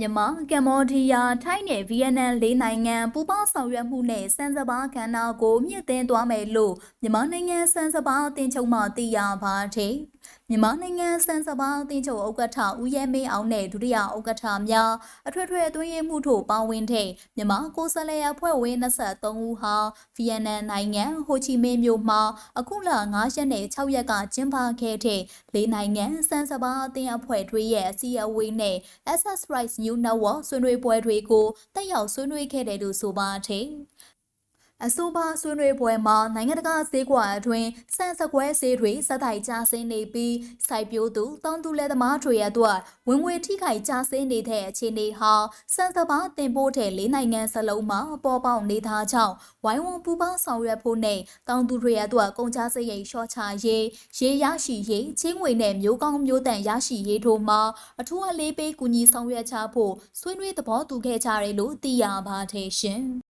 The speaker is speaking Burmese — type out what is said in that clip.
မြန်မာကမ္ဘောဒီးယားထိုင်းနဲ့ဗီယက်နမ်လေးနိုင်ငံပူးပေါင်းဆောင်ရွက်မှုနဲ့စံစပါးကဏ္ဍကိုမြင့်တင်သွားမယ်လို့မြန်မာနိုင်ငံစံစပါးအသင်းချုပ်မှသိရပါတယ်။မြန်မာနိုင်ငံစံစပါးအသင်းချုပ်ဥက္ကဋ္ဌဦးရဲမင်းအောင်နဲ့ဒုတိယဥက္ကဋ္ဌများအထွေထွေအတွင်းရေးမှူးတို့ပါဝင်တဲ့မြန်မာကိုယ်စားလှယ်အဖွဲ့ဝင်23ဦးဟာဗီယက်နမ်နိုင်ငံဟိုချီမင်းမြို့မှာအခုလ9ရက်နဲ့6ရက်ကကျင်းပခဲ့တဲ့လေးနိုင်ငံစံစပါးအသင်းအဖွဲ့တွေရဲ့အစည်းအဝေးနဲ့ SS Rights New Network ဆွေးနွေးပွဲတွေကိုတက်ရောက်ဆွေးနွေးခဲ့တယ်လို့ဆိုပါတယ်။ အဆိုပါဆွေးနွေးပွဲမှာနိုင်ငံတကာဈေးကွက်အတွင်းစံစကွဲဈေးတွေစက်တိုင်ကျဆင်းနေပြီးစိုက်ပျိုးသူတောင်သူလယ်သမားတွေအတွက်ဝင်ငွေထိခိုက်ကျဆင်းနေတဲ့အခြေအနေဟာစံစပါးတင်ပို့တဲ့လေးနိုင်ငံစလုံးမှာပေါ်ပေါက်နေတာကြောင့်ဝိုင်းဝန်းပူးပေါင်းဆောင်ရွက်ဖို့နဲ့တောင်သူတွေအတွက်ကုန်ကျစရိတ်လျှော့ချရေးရေရရှိရေးချင်းငွေနဲ့မျိုးကောင်းမျိုးတန်ရရှိရေးတို့မှာအထူးအလေးပေးကူညီဆောင်ရွက်ချဖို့ဆွေးနွေးသဘောတူခဲ့ကြတယ်လို့သိရပါတယ်ရှင်။